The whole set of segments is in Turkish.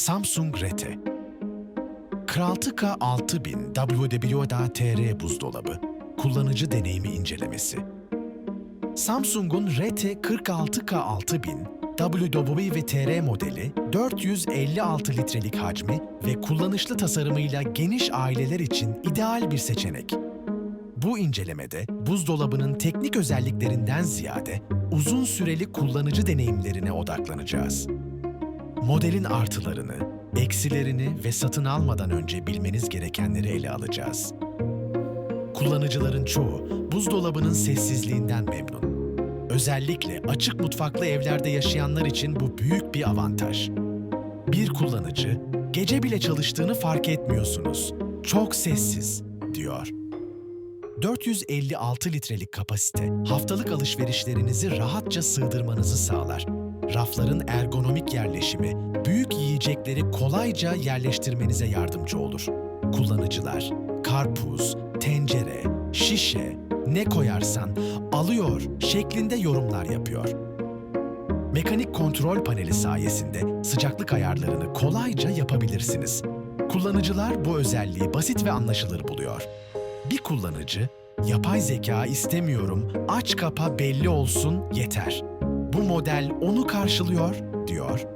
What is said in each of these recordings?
Samsung RT Kraltıka 6000 WWDA-TR buzdolabı Kullanıcı deneyimi incelemesi Samsung'un RT 46K 6000 WWTR modeli 456 litrelik hacmi ve kullanışlı tasarımıyla geniş aileler için ideal bir seçenek. Bu incelemede buzdolabının teknik özelliklerinden ziyade uzun süreli kullanıcı deneyimlerine odaklanacağız. Modelin artılarını, eksilerini ve satın almadan önce bilmeniz gerekenleri ele alacağız. Kullanıcıların çoğu buzdolabının sessizliğinden memnun. Özellikle açık mutfaklı evlerde yaşayanlar için bu büyük bir avantaj. Bir kullanıcı, gece bile çalıştığını fark etmiyorsunuz. Çok sessiz, diyor. 456 litrelik kapasite, haftalık alışverişlerinizi rahatça sığdırmanızı sağlar. Rafların ergonomik yerleşimi, büyük yiyecekleri kolayca yerleştirmenize yardımcı olur. Kullanıcılar, karpuz, tencere, şişe, ne koyarsan alıyor şeklinde yorumlar yapıyor. Mekanik kontrol paneli sayesinde sıcaklık ayarlarını kolayca yapabilirsiniz. Kullanıcılar bu özelliği basit ve anlaşılır buluyor. Bir kullanıcı, yapay zeka istemiyorum, aç kapa belli olsun yeter. Model onu karşılıyor, diyor.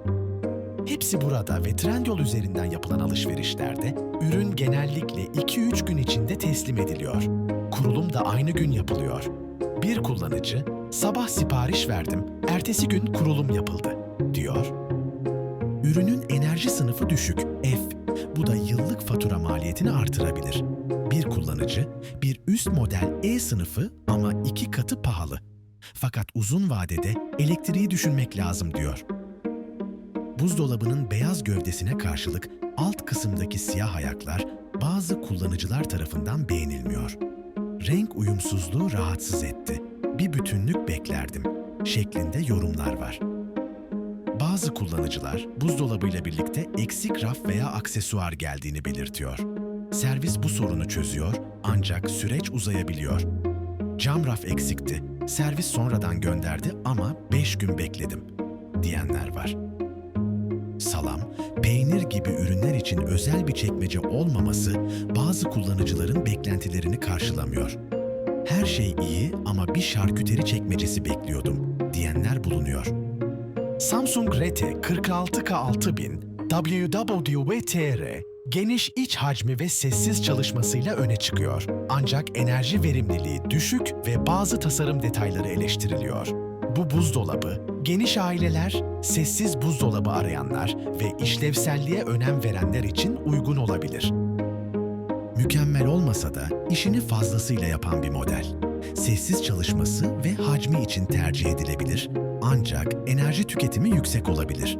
Hepsi burada ve Trendyol üzerinden yapılan alışverişlerde ürün genellikle 2-3 gün içinde teslim ediliyor. Kurulum da aynı gün yapılıyor. Bir kullanıcı, sabah sipariş verdim, ertesi gün kurulum yapıldı, diyor. Ürünün enerji sınıfı düşük, F. Bu da yıllık fatura maliyetini artırabilir. Bir kullanıcı, bir üst model E sınıfı ama iki katı pahalı. Fakat uzun vadede elektriği düşünmek lazım diyor. Buzdolabının beyaz gövdesine karşılık alt kısımdaki siyah ayaklar bazı kullanıcılar tarafından beğenilmiyor. Renk uyumsuzluğu rahatsız etti. Bir bütünlük beklerdim şeklinde yorumlar var. Bazı kullanıcılar buzdolabıyla birlikte eksik raf veya aksesuar geldiğini belirtiyor. Servis bu sorunu çözüyor ancak süreç uzayabiliyor. Cam raf eksikti. Servis sonradan gönderdi ama 5 gün bekledim diyenler var. Salam, peynir gibi ürünler için özel bir çekmece olmaması bazı kullanıcıların beklentilerini karşılamıyor. Her şey iyi ama bir şarküteri çekmecesi bekliyordum diyenler bulunuyor. Samsung RT 46K 6000 WWTR geniş iç hacmi ve sessiz çalışmasıyla öne çıkıyor. Ancak enerji verimliliği düşük ve bazı tasarım detayları eleştiriliyor. Bu buzdolabı, geniş aileler, sessiz buzdolabı arayanlar ve işlevselliğe önem verenler için uygun olabilir. Mükemmel olmasa da işini fazlasıyla yapan bir model. Sessiz çalışması ve hacmi için tercih edilebilir ancak enerji tüketimi yüksek olabilir.